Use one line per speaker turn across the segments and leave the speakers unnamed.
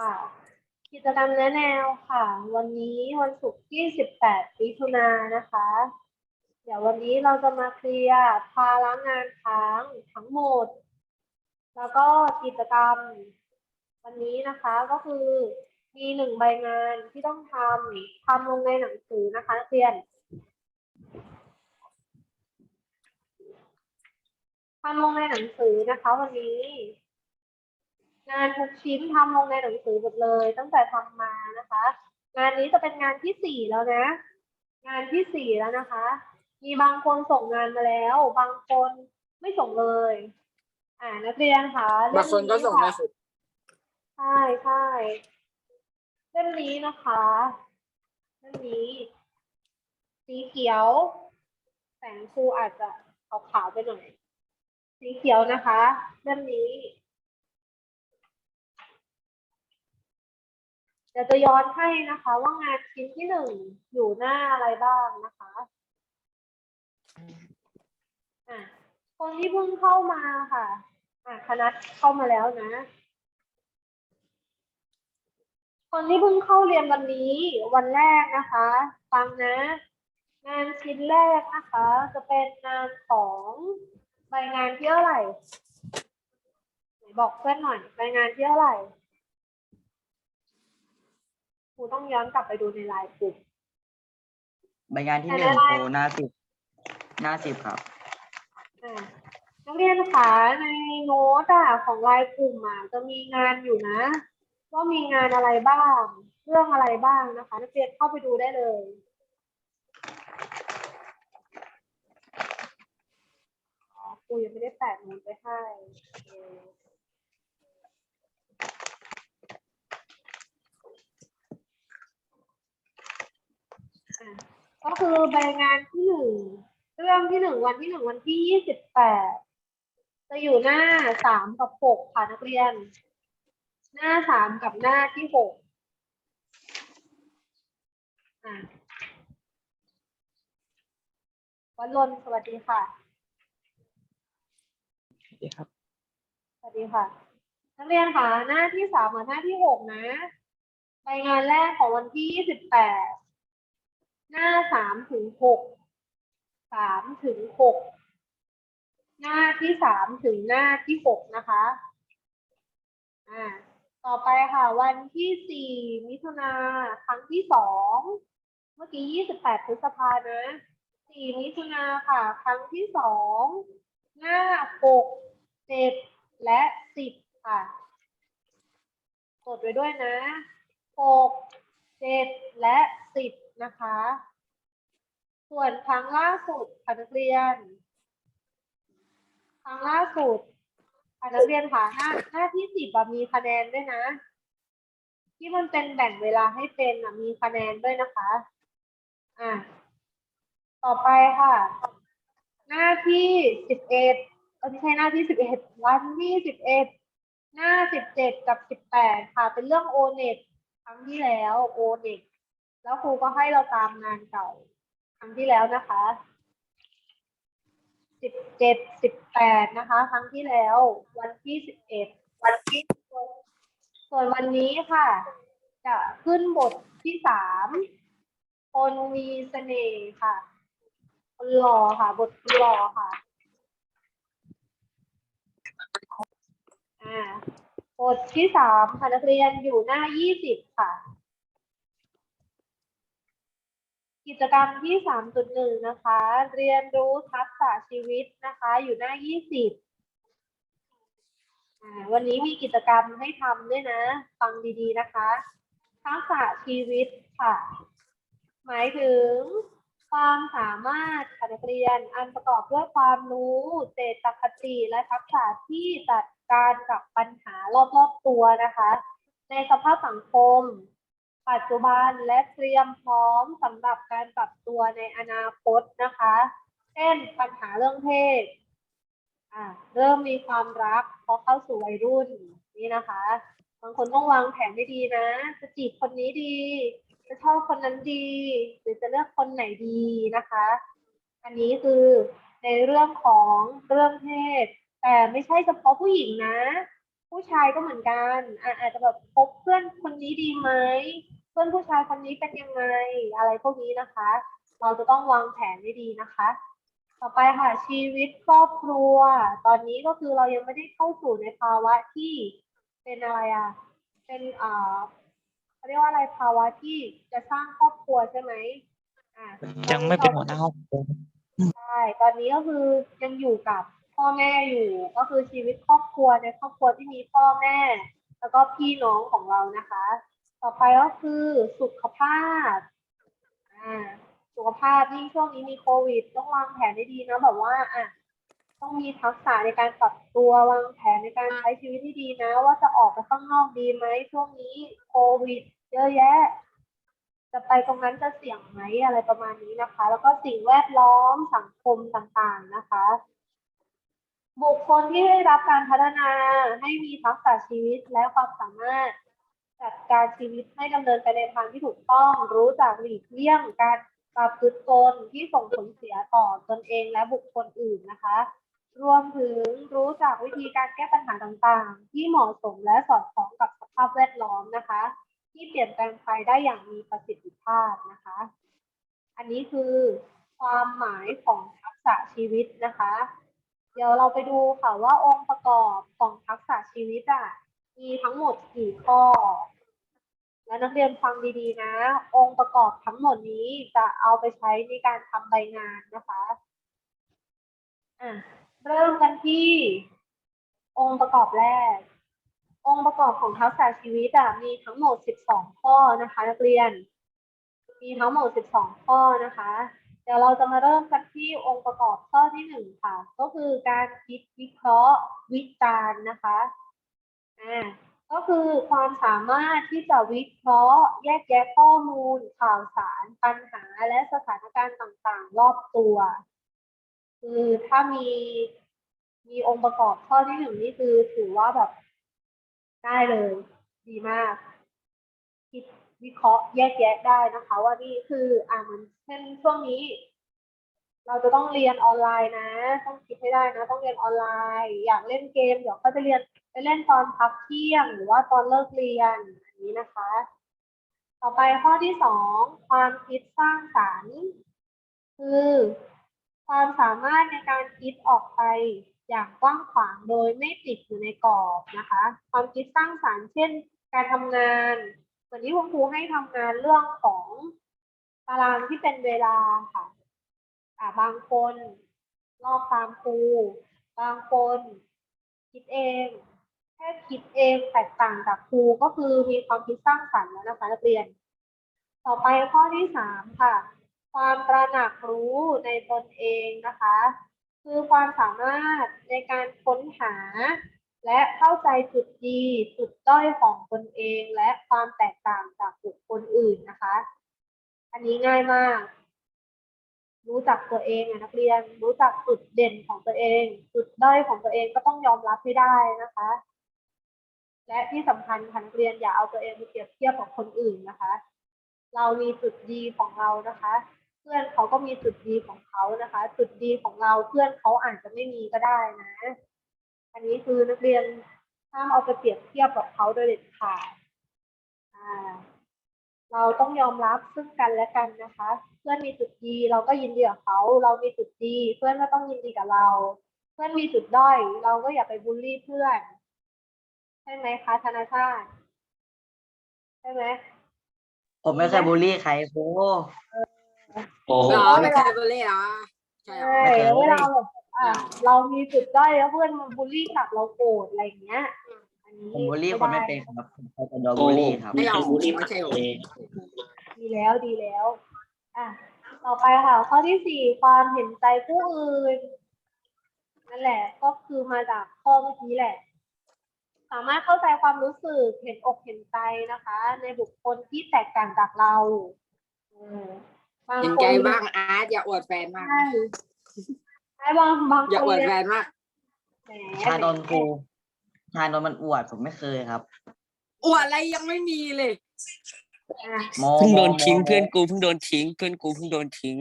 ค่ะ กิจกรรมแนะแนวค่ะ วันนี้วันศุกร์ที่ 18มิถุนายนนะคะ เดี๋ยววันนี้เราจะมาเคลียร์ภาระงานค้างทั้งหมด แล้วก็กิจกรรมวันนี้นะคะก็คือมีหนึ่งใบงานที่ต้องทำทำลงในหนังสือนะคะนักเรียนทำลงในหนังสือนะคะ วันนี้ งานทุกชิ้นทำลงในหนังสือหมดเลย ตั้งแต่ทำมานะคะ งานนี้จะเป็นงานที่สี่แล้วนะ งานที่สี่แล้วนะคะ มีบางคนส่งงานมาแล้ว บางคนไม่ส่งเลย อ่านักเรียนคะเล่ม
บางคนก็ส่งม่
ค่ะ
สุด
ใช่ใช่เล่มนี้นะคะเล่มนี้ สีเขียว แสงครูอาจจะขาวๆไปหน่อยสีเขียวนะคะเล่มนี้ เดี๋ยวจะย้อนให้นะคะว่างานชิ้นที่หนึ่งอยู่หน้าอะไรบ้างนะคะอะคนที่เพิ่งเข้ามาค่ะอะคณะเข้ามาแล้วนะ คนที่เพิ่งเข้าเรียนวันนี้วันแรกนะคะ ฟังนะ งานชิ้นแรกนะคะ จะเป็นงานของใบงานที่เท่าไหร่ไหนบอกเพื่อนหน่อยใบงานที่เท่าไหร่ รูต้องย้อนกลับไปดูในไลน์กลุ่ม
ใบงานที่
อัน
ห
นั้
นึ่
น
ง
อะไร
ครูหน้าสิบหน้าสิบครับ
อ่านักเรียนคะในโน้ตอะของไลน์กลุ่มอะจะมีงานอยู่นะ ว่ามีงานอะไรบ้าง เรื่องอะไรบ้างนะคะนักเรียนเข้าไปดูได้เลยอ๋อครูยังไม่ได้แปะโน้ตไปให้โอเคอะ ก็คือใบงานที่หนึ่งเรื่องที่หนึ่งวันที่หนึ่งวันที่ยี่สิบแปดจะอยู่หน้าสามกับหกค่ะนักเรียน หน้าสามกับหน้าที่หกอะวันลนสวัสดีค่ะ
ดีครับ
สวัสดีค่ะ นักเรียนค่ะหน้าที่สามกับหน้าที่หกนะ ใบงานแรกของวันที่ยี่สิบแปด หน้าสามถึงหกสามถึงหกหน้าที่สามถึงหน้าที่หกนะคะอ่าต่อไปค่ะ วันที่สี่มิถุนาครั้งที่สองเมื่อกี้ยี่สิบแปดพฤษภานะสี่มิถุนาค่ะ ครั้งที่สองหน้าหกเจ็ดและสิบค่ะกดไว้ด้วยนะหกเจ็ดและสิบ นะคะ ส่วนครั้งล่าสุดค่ะนักเรียน ครั้งล่าสุดค่ะนักเรียนค่ะหน้าหน้าที่สิบมีคะแนนด้วยนะ ที่มันเป็นแบ่งเวลาให้เป็นมีคะแนนด้วยนะคะ อะต่อไปค่ะ หน้าที่สิบเอ็ดเออไม่ใช่หน้าที่สิบเอ็ดวันที่สิบเอ็ดหน้าสิบเจ็ดกับสิบแปดค่ะ เป็นเรื่องโอเน็ตครั้งที่แล้วโอเน็ต แล้วครูก็ให้เราตามงานเก่าครั้งที่แล้วนะคะสิบเจ็ดสิบแปดนะคะ ครั้งที่แล้ว วันที่สิบเอ็ดวันที่ส่วนวันนี้ค่ะ จะขึ้นบทที่สามคนมีเสน่ห์ค่ะ คนหล่อค่ะ บทคนหล่อค่ะ อ่า บทที่สามค่ะนักเรียนอยู่หน้ายี่สิบค่ะ กิจกรรมที่สามจุดหนึ่งนะคะ เรียนรู้ทักษะชีวิตนะคะ อยู่หน้ายี่สิบวันนี้มีกิจกรรมให้ทำด้วยนะ ฟังดีๆนะคะ ทักษะชีวิตค่ะ หมายถึงความสามารถค่ะนักเรียนอันประกอบด้วยความรู้เจตคติและทักษะที่จัดการกับปัญหารอบๆตัวนะคะ ในสภาพสังคม ปัจจุบันและเตรียมพร้อมสำหรับการปรับตัวในอนาคตนะคะ เช่นปัญหาเรื่องเพศอ่าเริ่มมีความรักพราะเข้าสู่วัยรุ่นนี่นะคะ บางคนต้องวางแผนให้ดีนะ จะจีบคนนี้ดี จะชอบคนนั้นดี หรือจะเลือกคนไหนดีนะคะ อันนี้คือในเรื่องของเรื่องเพศ แต่ไม่ใช่เฉพาะผู้หญิงนะ ผู้ชายก็เหมือนกันอะอาจจะแบบคบเพื่อนคนนี้ดีไหมเพื่อนผู้ชายคนนี้เป็นยังไงอะไรพวกนี้นะคะ เราจะต้องวางแผนให้ดีนะคะ ต่อไปค่ะ ชีวิตครอบครัว ตอนนี้ก็คือเรายังไม่ได้เข้าสู่ในภาวะที่เป็นอะไรอะเป็นเอ่อเขาเรียกว่าอะไรภาวะที่จะสร้างครอบครัวใช่ไหมอะ
ยังไม่เป็นหัวหน้าครอบครัว
ใช่ตอนนี้ก็คือยังอยู่กับ พ่อแม่อยู่ ก็คือชีวิตครอบครัวในครอบครัวที่มีพ่อแม่ แล้วก็พี่น้องของเรานะคะ ต่อไปก็คือสุขภาพอ่าสุขภาพยิ่งช่วงนี้มีโควิด ต้องวางแผนให้ดีนะแบบว่าอะต้องมีทักษะในการปรับตัววางแผนในการใช้ชีวิตที่ดีนะ ว่าจะออกไปข้างนอกดีไหมช่วงนี้โควิด เยอะแยะ จะไปตรงนั้นจะเสี่ยงไหมอะไรประมาณนี้นะคะ แล้วก็สิ่งแวดล้อมสังคมต่างๆนะคะ บุคคลที่ได้รับการพัฒนาให้มีทักษะชีวิตและความสามารถ จัดการชีวิตให้ดำเนินไปในทางที่ถูกต้อง รู้จักหลีกเลี่ยงการประพฤติตนที่ส่งผลเสียต่อตนเองและบุคคลอื่นนะคะ รวมถึงรู้จักวิธีการแก้ปัญหาต่างๆ ที่เหมาะสมและสอดคล้องกับสภาพแวดล้อมนะคะ ที่เปลี่ยนแปลงไปได้อย่างมีประสิทธิภาพนะคะ อันนี้คือความหมายของทักษะชีวิตนะคะ ดี๋ยวเราไปดูค่ะว่าองค์ประกอบของทักษะชีวิตอะมีทั้งหมดกี่ข้อ และนักเรียนฟังดีๆนะ องค์ประกอบทั้งหมดนี้จะเอาไปใช้ในการทำใบงานนะคะอะเริ่มกันที่ องค์ประกอบแรก องค์ประกอบของทักษะชีวิตอะมีทั้งหมด 12 ข้อนะคะ นักเรียน มีทั้งหมด 12 ข้อนะคะ ดี๋ยวเราจะมาเริ่มกันที่องค์ประกอบข้อที่หนึ่งค่ะ ก็คือการคิดวิเคราะห์วิจารณ์นะคะอ่าก็คือความสามารถที่จะวิเคราะห์ แยกแยะข้อมูล ข่าวสาร ปัญหาและสถานการณ์ต่างๆ รอบตัว คือถ้ามีมีองค์ประกอบข้อที่หนึ่งนี่คือถือว่าแบบได้เลย ดีมาก คิด วิเคราะห์แยกแยะได้นะคะ ว่านี่คืออ่ามือนเช่นช่วงนี้ เราจะต้องเรียนออนไลน์นะ ต้องคิดให้ได้นะ ต้องเรียนออนไลน์ อยากเล่นเกมเดี๋ยวก็จะเรียนไปเล่นตอนพักเที่ยง หรือว่าตอนเลิกเรียนอันนี้นะคะ ต่อไปข้อที่สองความคิดสร้างสรรค์ คือความสามารถในการคิดออกไปอย่างกว้างขวางโดยไม่ติดอยู่ในกรอบนะคะ ความคิดสร้างสรรค์เช่น การทำงาน เหมือนที่คุณครูให้ทำงานเรื่องของตารางที่เป็นเวลาค่ะอ่าบางคนลอกตามครู บางคนคิดเองแค่คิดเองแตกต่างจากครูก็คือมีความคิดสร้างสรรค์แล้วนะคะนักเรียน ต่อไปข้อที่สามค่ะ ความตระหนักรู้ในตนเองนะคะ คือความสามารถในการค้นหา และเข้าใจจุดดีจุดด้อยของตนเองและความแตกต่างจากบุคคลอื่นนะคะ อันนี้ง่ายมาก รู้จักตัวเองอะนักเรียน รู้จักจุดเด่นของตัวเอง จุดด้อยของตัวเองก็ต้องยอมรับให้ได้นะคะ และที่สำคัญค่ะนักเรียนอย่าเอาตัวเองไปเปรียบเทียบกับคนอื่นนะคะ เรามีจุดดีของเรานะคะ เพื่อนเขาก็มีจุดดีของเขานะคะ จุดดีของเราเพื่อนเขาอาจจะไม่มีก็ได้นะ อันนี้คือนักเรียนห้ามเอาไปเปรียบเทียบกับเขาโดยเด็ดขาดอ่าเราต้องยอมรับซึ่งกันและกันนะคะ เพื่อนมีจุดดีเราก็ยินดีกับเขา เรามีจุดดี เพื่อนก็ต้องยินดีกับเรา เพื่อนมีจุดด้อย เราก็อย่าไปบูลลี่เพื่อน ใช่ไหมคะธนาชาติใช่ไหม
ผมไม่เคยบูลลี่ใครครู
โอ้โห
เหรอไม่เคยบูลลี่เหรอใช่เหรอ
ใช่
ไม่เคย
เวลาแบบ อะเรามีจุดด้อยแล้วเพื่อนมาบูลลี่กลับเราโกรธอะไรอย่างเงี้ย อันนี้
ผมบูลลี่คนไม่เป็นครับผมเคยโดน
โอ้
บูล
โห
ลี่ครับ
ไม่เคยบูลลี่ไม่ใช่เอง
ดีแล้วดีแล้วอะต่อไปค่ะ ข้อที่สี่ความเห็นใจผู้อื่นนั่นแหละ ก็คือมาจากข้อเมื่อกี้แหละ สามารถเข้าใจความรู้สึกเห็นอกเห็นใจนะคะ ในบุคคลที่แตกต่างจากเราเออบาง
เห็น
คน
ใจบ้างอาร์ตอย่าอวดแฟนมาก
ใช่ ใช่บางบาง
อย่า
ค
อวนด
เนี่
แฟ
ย
นมาก
แหม
ชาโดนครูชาโดนมันอวดผมไม่เคยครับ
อวดอะไรยังไม่มีเลย
อะ
โม
เพิ่งโดน
โม
ทิ้ง
โม
เพื่อนกูเพิ่งโดนทิ้งเพื่อนกูเพิ่งโดนทิ้ง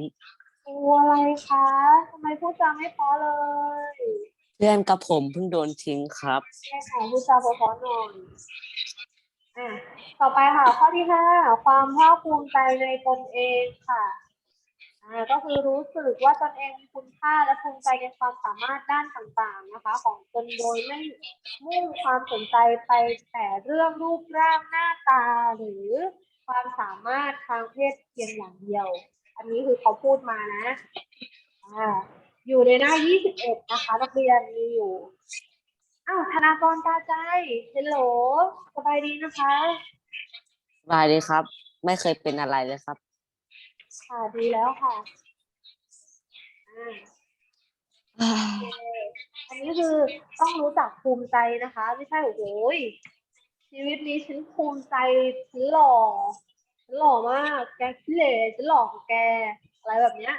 กลัวอะไรคะทำไมพูดจาไม่เพอเลย
เพื่อนกับผมเพิ่งโดนทิ้งครับ
แค่ของผู้จาเพราะๆหน่อยอะต่อไปค่ะ ข้อที่ห้าความภาคภูมิใจในตนเองค่ะอ่า ก็คือรู้สึกว่าตนเองมีคุณค่าและภูมิใจในความสามารถด้านต่างๆนะคะ ของตนโดยไม่มุ่งความสนใจไปแต่เรื่องรูปร่างหน้าตาหรือความสามารถทางเพศเพียงอย่างเดียว อันนี้คือเขาพูดมานะอ่าอยู่ในหน้า 21 นะคะนักเรียนมีอยู่อ้าวธนากรตาใจเฮลโหลสบายดีนะคะ
สบายดีครับ ไม่เคยเป็นอะไรเลยครับ
ค่ะดีแล้วค่ะอ่าโอเคอันนี้คือต้องรู้จักภูมิใจนะคะ ไม่ใช่โอ้โหยชีวิตนี้ฉันภูมิใจฉันหล่อฉันหล่อมาก แกขี้เหร่ฉันหล่อกว่าแกอะไรแบบเนี้ย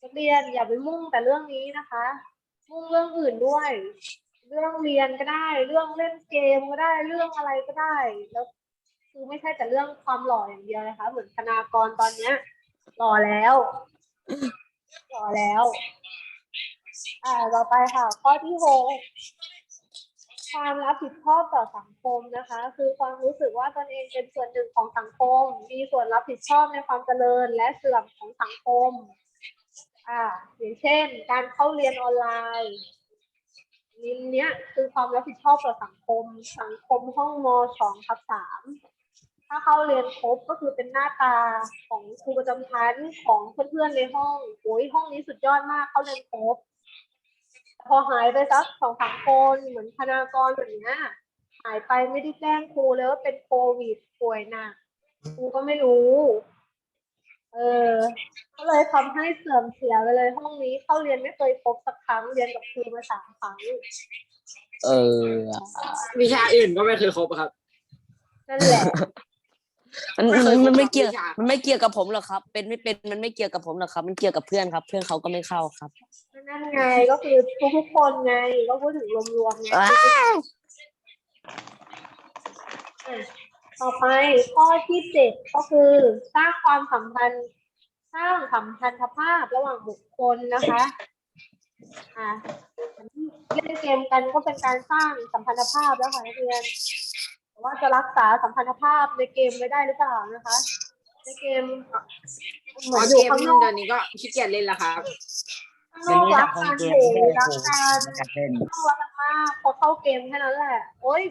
นักเรียนอย่าไปมุ่งแต่เรื่องนี้นะคะ มุ่งเรื่องอื่นด้วย เรื่องเรียนก็ได้ เรื่องเล่นเกมก็ได้ เรื่องอะไรก็ได้ แล้วคือไม่ใช่แต่เรื่องความหล่ออย่างเดียวนะคะ เหมือนธนากรตอนเนี้ย หล่อแล้วหล่อแล้ว อ่าต่อไปค่ะ ข้อที่หกความรับผิดชอบต่อสังคมนะคะ คือความรู้สึกว่าตนเองเป็นส่วนหนึ่งของสังคม มีส่วนรับผิดชอบในความเจริญและเสื่อมของสังคม อ่า อย่างเช่น การเข้าเรียนออนไลน์นินเนี้ยคือความรับผิดชอบต่อสังคม สังคมห้องมสองทับสาม ถ้าเข้าเรียนครบก็คือเป็นหน้าตาของครูประจำชั้นของเพื่อนๆในห้องโอ้ยห้องนี้สุดยอดมากเข้าเรียนครบพอหายไปสักสองสามคนเหมือนคณากรแบบเนี้ยหายไปไม่ได้แจ้งครูเลยว่าเป็นโควิดป่วยหนักครูก็ไม่รู้ เออ ก็เลยทำให้เสื่อมเสียไปเลยห้องนี้เข้าเรียนไม่เคยครบสักครั้งเรียนกับครูมาสามครั้ง
เออ
วิชาอื่นก็ไม่เคยครบครับ
นั่นแหละ
มัน
ไม่เคย
มันไม่
ครบ
เกี่ยว
วิชามั
มันไม่เกี่ยวกับผมหรอกครับ เป็นไม่เป็นมันไม่เกี่ยวกับผมหรอกครับ มันเกี่ยวกับเพื่อนครับ เพื่อนเขาก็ไม่เข้าครับ
นั่นไงก็คือทุกๆคนไงก็พูดถึงรวมๆไง
อ้าว
อะต่อไปข้อที่เจ็ดก็คือสร้างความสัมพันธ์สร้างสัมพันธภาพระหว่างบุคคลนะคะอ่าเล่นเกมกันก็เป็นการสร้างสัมพันธภาพแล้วค่ะนักเรียนแต่ ว่าจะรักษาสัมพันธภาพในเกมไม่ได้หรือเปล่านะคะ ในเกมเหมื
อ๋
อ
อน
อ
เก
ยู่
ม
ข้างนอก
เดี๋ยวนี้ก็ขี้เกียจเล่นแล้วครับ
ข้างน
เดี๋ย
อ
ว
ก
นี้
รั
จาก
ก
โฮ
กั
ม
น
เกม
โห
ไม่ได้ครูไม่อยากเล่น
รักกันมากพอเข้าเกมแค่นั้นแหละ โอ๊ย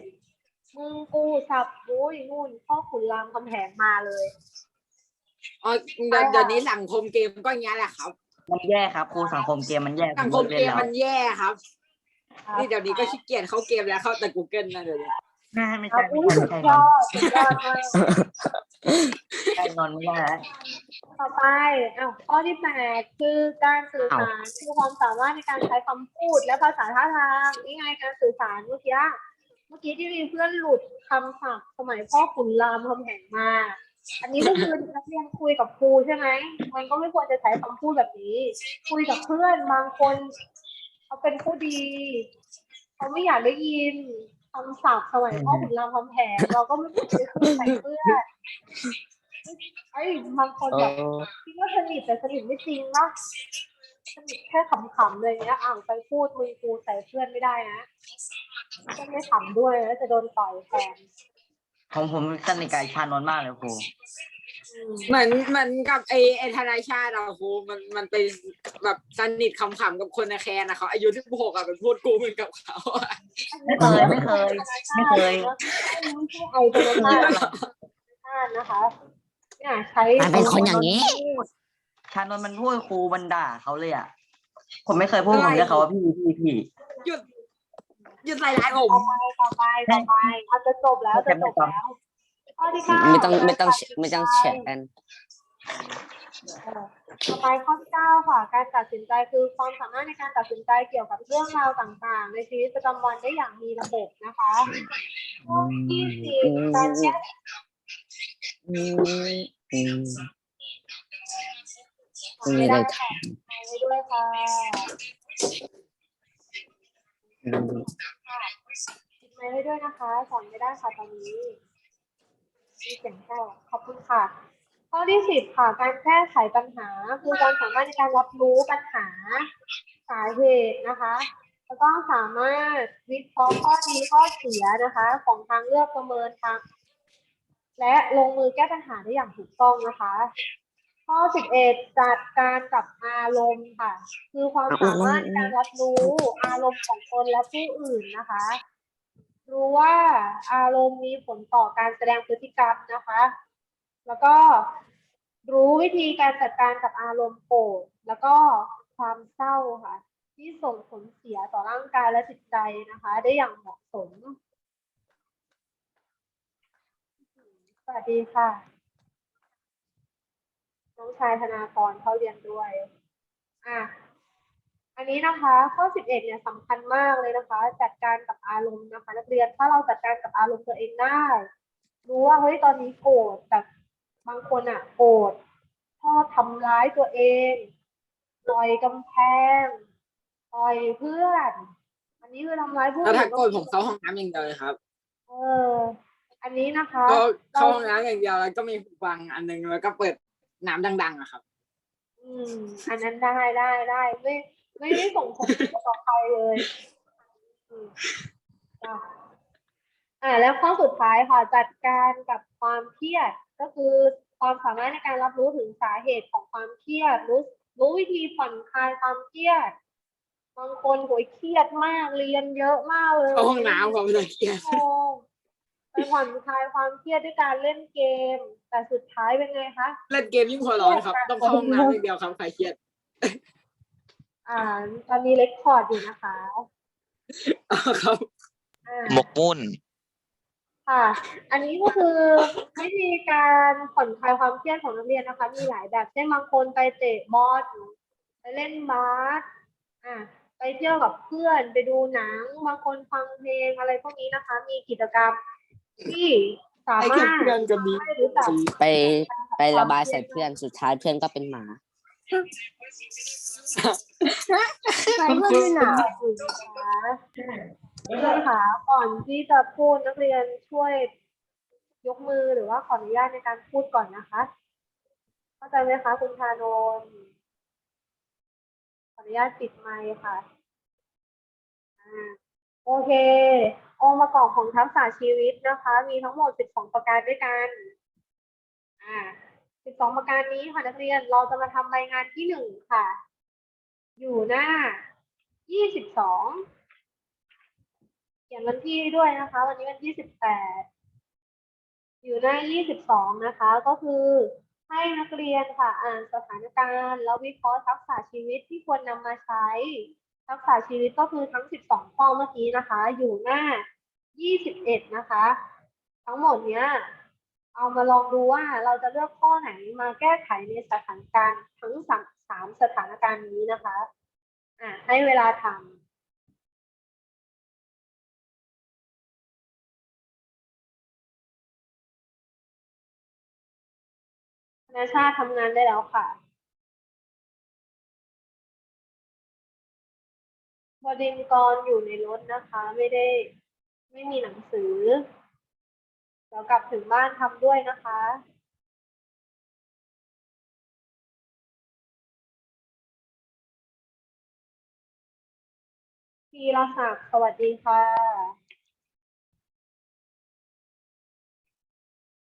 มึงกูสับโอ้ยนู่นพ่อขุนรามคำแหงมาเลย
อ๋อเดี๋ยวเดี๋ยวนี้สังคมเกมก็อย่างนี้ยแหละครับ
มันแย่ครับครูสังคมเกมมันแย่
สังคม
ผ
เก
ลิ
ม
แล้ว
มันแย่ครับ
ครับ
นี่เดี๋ยวนี้ก็ขี้เกียจเข้าเกมแล้วเข้าแต่ Google นะเดี๋ยวนี้
ไม่ไม่ใช่ไม่ใช่ไม่ใช่
ย
นอ
อนดสุดยอดมาก
ใช่นอนไม่ได้แล้ว
ต่อไปอ้าวข้อที่แปดคือการสื่อสารคือความสามารถในการใช้คำพูดและภาษาท่าทางนี่ไงการสื่อสารเมื่อกี้เมื่อกี้ที่มีเพื่อนหลุดคำศัพท์สมัยพ่อขุนรามคำแหงมา อันนี้ก็คือนักเรียนคุยกับครูใช่ไหมมันก็ไม่ควรจะใช้คำพูดแบบนี้ คุยกับเพื่อนบางคนเขาเป็นผู้ดีเขาไม่อยากได้ยิน คำศัพท์สมัยพ่อขุนรามคำแหงเราก็ไม่ควรจะพูดใส่เพื่อนไอ้ยบางคน
เอ
แบบ
อ
คิดว่าสนิทแต่สนิทไม่จริงนะสนิทแค่ขำๆเลยเนี้ยอ่างไปพูดมึงกูใส่เพื่อนไม่ได้นะก็ไม่ขำด้วยนะจะโดนต่อยแทน
ของผมสนิทกับไอ้ชานนท์มากเลยครู
อืม
เหมือนเหมือนกับไอไอธนาชาติอะครูมันมันไปแบบสนิทขำๆกับคนในแคนนะเขาอายุที่หกอะเป็นพูดกูเหมือนกับเขาอะ
ไม่เคยไม่เคย ไม่เคย
ไม่ใช่ไอธนาชาติธนาชาตินะคะเนี่ยใช้
มันเป็นคนอย่างนี้
ชานนท์มันพูดครูมันด่าเขาเลยอะ ผมไม่เคยพูดผมเรียกเขาว่าพี่พี่พี่
หยุดหยุดใส่ร้ายผม
ต่อไปต่อไปต่อไปเอาจะจบแล้วจะจบแล้วข้อที่เก้า
ไม่ต้องไม่ต้องไม่ต้องแชร์กัน
เออต่อไปข้อที่เก้าค่ะ การตัดสินใจคือความสามารถในการตัดสินใจเกี่ยวกับเรื่องราวต่างๆ ในชีวิตประจำวันได้อย่างมีระบบนะคะข้อที่สิบการแก้
อืมอืม
ไม่ได้ค่ะไม่ด้วยค่ะ
อืม
ปิดไมค์ให้ด้วยนะคะสอนไม่ได้ค่ะตอนนี้มี เสียงแค่ขอบคุณค่ะ ข้อที่สิบค่ะ การแก้ไขปัญหา คือความสามารถในการรับรู้ปัญหาสาเหตุนะคะ แล้วก็สามารถวิเคราะห์ข้อดีข้อเสียนะคะ ของทางเลือกประเมินทางและลงมือแก้ปัญหาได้อย่างถูกต้องนะคะ ข้อ 11 จัดการกับอารมณ์ค่ะ คือความสามารถในการรับรู้อารมณ์ของตนและผู้อื่นนะคะ รู้ว่าอารมณ์มีผลต่อการแสดงพฤติกรรมนะคะ แล้วก็รู้วิธีการจัดการกับอารมณ์โกรธแล้วก็ความเศร้าค่ะ ที่ส่งผลเสียต่อร่างกายและจิตใจนะคะ ได้อย่างเหมาะสม สวัสดีค่ะ น้องชายธนาพรเข้าเรียนด้วย อะ อันนี้นะคะข้อ 11 เนี่ยสำคัญมากเลยนะคะ จัดการกับอารมณ์นะคะ นักเรียนถ้าเราจัดการกับอารมณ์ตัวเองได้รู้ว่าเฮ้ยตอนนี้โกรธแต่บางคนอะโกรธชอบทำร้ายตัวเองต่อยกำแพงต่อยเพื่อนอันนี้คือทำร้ายผู้
แล้วถ้า
อื่น
โกรธผมเข้าห้องน้ำอย่างเดียวเลยครับ
เอออันนี้นะคะ
ก็เข้าห้องน้ำอย่างเดียวแล้วก็มีหูฟังอันหนึงแล้วก็เปิดน้ำดัง ๆอะครับ
อืม อันนั้นได้ได้ได้ไม่ ไม่ได้ส่งผลต่อใครเลยอืมจ้ะอ่า แล้วข้อสุดท้ายค่ะจัดการกับความเครียดก็คือความสามารถในการรับรู้ถึงสาเหตุของความเครียดรู้รู้วิธีผ่อนคลายความเครียดบางคนโหยเครียดมากเรียนเยอะมากเลย
เข้าห้องน้ำความละเอียด
ชั่วโมงไปผ่อนคลายความเครียดด้วยการเล่นเกม แต่สุดท้ายเป็นไงคะ
เล่นเกมยิ่งหัวร้อนครับ ต้องเข้าห้องน้ำอย่างเดียวครับใครเครียด
อ่า ตอนนี้เลคคอร์ดอยู่นะคะ
อ๋อครับ
อ่า
หมกมุ่น
ค่ะ อันนี้ก็คือวิธีการผ่อนคลายความเครียดของนักเรียนนะคะ มีหลายแบบเช่นบางคนไปเตะบอลไปเล่นบาสอ่าไปเที่ยวกับเพื่อนไปดูหนัง บางคนฟังเพลงอะไรพวกนี้นะคะ มีกิจกรรมที่สา
ไอ้
มารถ
เพื่อนก็ดี
ให้รู้จัก
ไปไประบายใส่เพื่อนสุดท้ายเพื่อนก็เป็นหมา
ใช่เพื่อนหนาวอยู่นะคะเพื่อนค่ะก่อนที่จะพูดนักเรียนช่วยยกมือหรือว่าขออนุญาตในการพูดก่อนนะคะ เข้าใจไหมคะคุณชานนท์ขออนุญาตปิดไมค์ค่ะอ่าโอเค องค์ประกอบของทักษะชีวิตนะคะ มีทั้งหมด 12 ประการด้วยกัน อ่า 12 ประการนี้ค่ะนักเรียนเราจะมาทำรายงานที่หนึ่งค่ะ อยู่หน้า 22 เขียนวันที่ด้วยนะคะ วันนี้วันที่ 18 อยู่หน้า 22 นะคะ ก็คือให้นักเรียนค่ะ อ่านสถานการณ์แล้ววิเคราะห์ทักษะชีวิตที่ควรนำมาใช้ ทักษะชีวิตก็คือทั้ง 12 ข้อเมื่อกี้นะคะ อยู่หน้า 21 นะคะ ทั้งหมดเนี้ย เอามาลองดูว่าเราจะเลือกข้อไหนมาแก้ไขในสถานการณ์ทั้งสามสามสถานการณ์นี้นะคะอะให้เวลาทำนาชาทำงานได้แล้วค่ะ บดินกรอยู่ในรถนะคะ ไม่ได้ไม่มีหนังสือ ยวกลับถึงบ้านทำด้วยนะคะพีรศักดิ์สวัสดีค่ะ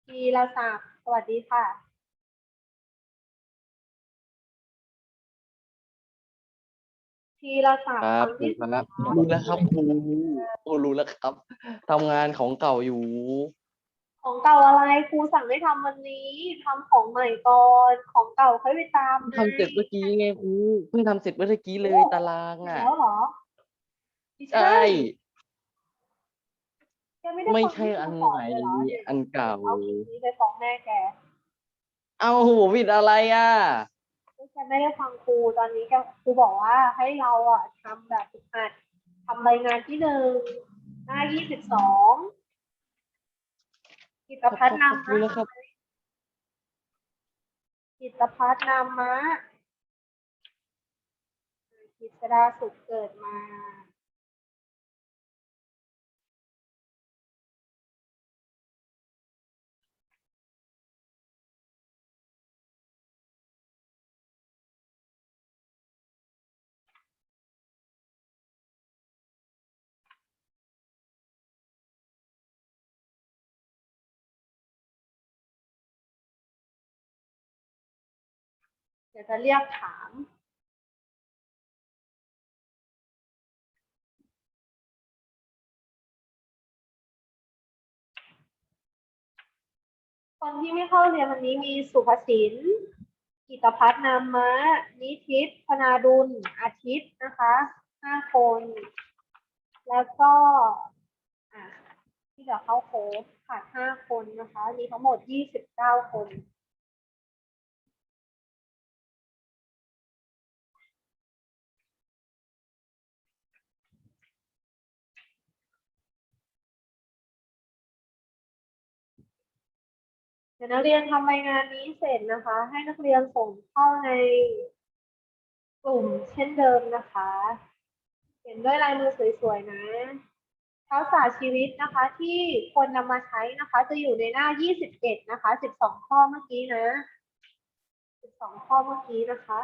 พีรศักดิ์สวัสดีค่ะ พีรศักดิ์
ครับ
งที่
ครับ
สอง
รู้แล้วครับครูโอ้รู้แล้วครับทำงานของเก่าอยู่
ของเก่าอะไรครูสั่งให้ทำวันนี้ทำของใหม่ก่อนของเก่าค่อยไปตาม
ทำเสร็จเมื่อกี้ไงครูเพิ่งทำเสร็จเมื่อกี้เลยตารางอะ
แล้วเหรอไม่
ใช่
แกไม่ได้
ไม่
ฟัง
ใช่
ที่
อัน
ครูส
ใหม่
เลยเหรอเดี๋ยว
อันเก่า
เอาคลิปนี้ไปฟ้องแม่แก
เอาโหผิดอะไรอะ
แกไม่ได้ฟังครูตอนนี้แกครูบอกว่าให้เราอะทำแบบฝึกหัดทำรายงานที่หนึ่งหน้ายี่สิบสอง กิตพัฒน์นาม
รู้แล้วะครับ
กิตพัฒน์นามะกิษดาสุขเกิดมา ดี๋ยวจะเรียกถาม คนที่ไม่เข้าเรียนวันนี้มีสุภศินกิตพัฒน์นามะนิทิพย์พนาดุล อาทิตย์นะคะห้าคน แล้วก็ที่เหลือเข้าโค้ดขาดห้าคนนะคะ มีทั้งหมดยี่สิบเก้าคน ยวนักเรียนทำรายงานนี้เสร็จนะคะ ให้นักเรียนส่งเข้าในกลุ่มเช่นเดิมนะคะ เขียนด้วยลายมือสวยๆนะทักษะชีวิตนะคะ ที่ควรนำมาใช้นะคะ จะอยู่ในหน้า 21 นะคะ 12 ข้อเมื่อกี้นะ 12 ข้อเมื่อกี้นะคะ